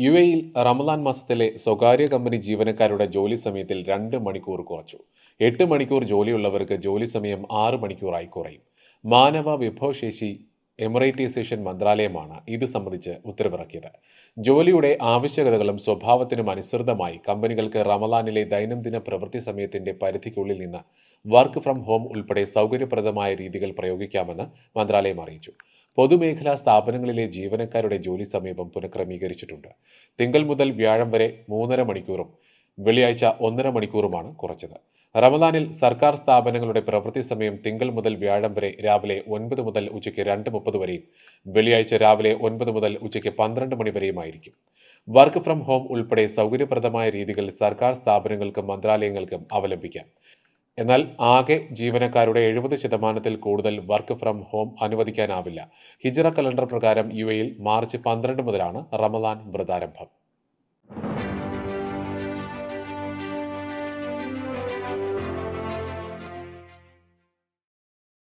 U എയിൽ റമദാൻ മാസത്തിലെ സ്വകാര്യ കമ്പനി ജീവനക്കാരുടെ ജോലി സമയത്തിൽ രണ്ട് മണിക്കൂർ കുറച്ചു. എട്ട് മണിക്കൂർ ജോലിയുള്ളവർക്ക് ജോലി സമയം ആറ് മണിക്കൂറായി കുറയും. മാനവ വിഭവശേഷി എമിറേറ്റൈസേഷൻ മന്ത്രാലയമാണ് ഇത് സംബന്ധിച്ച് ഉത്തരവിറക്കിയത്. ജോലിയുടെ ആവശ്യകതകളും സ്വഭാവത്തിനും അനുസൃതമായി കമ്പനികൾക്ക് റമദാനിലെ ദൈനംദിന പ്രവൃത്തി സമയത്തിന്റെ പരിധിക്കുള്ളിൽ നിന്ന് വർക്ക് ഫ്രം ഹോം ഉൾപ്പെടെ സൗകര്യപ്രദമായ രീതികൾ പ്രയോഗിക്കാമെന്ന് മന്ത്രാലയം അറിയിച്ചു. പൊതുമേഖലാ സ്ഥാപനങ്ങളിലെ ജീവനക്കാരുടെ ജോലി സമീപം പുനഃക്രമീകരിച്ചിട്ടുണ്ട്. തിങ്കൾ മുതൽ വ്യാഴം വരെ മൂന്നര മണിക്കൂറും വെള്ളിയാഴ്ച ഒന്നര മണിക്കൂറുമാണ് കുറച്ചത്. റമദാനിൽ സർക്കാർ സ്ഥാപനങ്ങളുടെ പ്രവൃത്തി സമയം തിങ്കൾ മുതൽ വ്യാഴം വരെ രാവിലെ ഒൻപത് മുതൽ ഉച്ചയ്ക്ക് രണ്ട് മുപ്പത് വരെയും വെള്ളിയാഴ്ച രാവിലെ ഒൻപത് മുതൽ ഉച്ചയ്ക്ക് പന്ത്രണ്ട് മണി വരെയുമായിരിക്കും. വർക്ക് ഫ്രം ഹോം ഉൾപ്പെടെ സൗകര്യപ്രദമായ രീതികൾ സർക്കാർ സ്ഥാപനങ്ങൾക്കും മന്ത്രാലയങ്ങൾക്കും അവലംബിക്കാം. എന്നാൽ ആകെ ജീവനക്കാരുടെ എഴുപത് ശതമാനത്തിൽ കൂടുതൽ വർക്ക് ഫ്രം ഹോം അനുവദിക്കാനാവില്ല. ഹിജറ കലണ്ടർ പ്രകാരം യു എയിൽ മാർച്ച് പന്ത്രണ്ട് മുതലാണ് റമദാൻ വ്രതാരംഭം.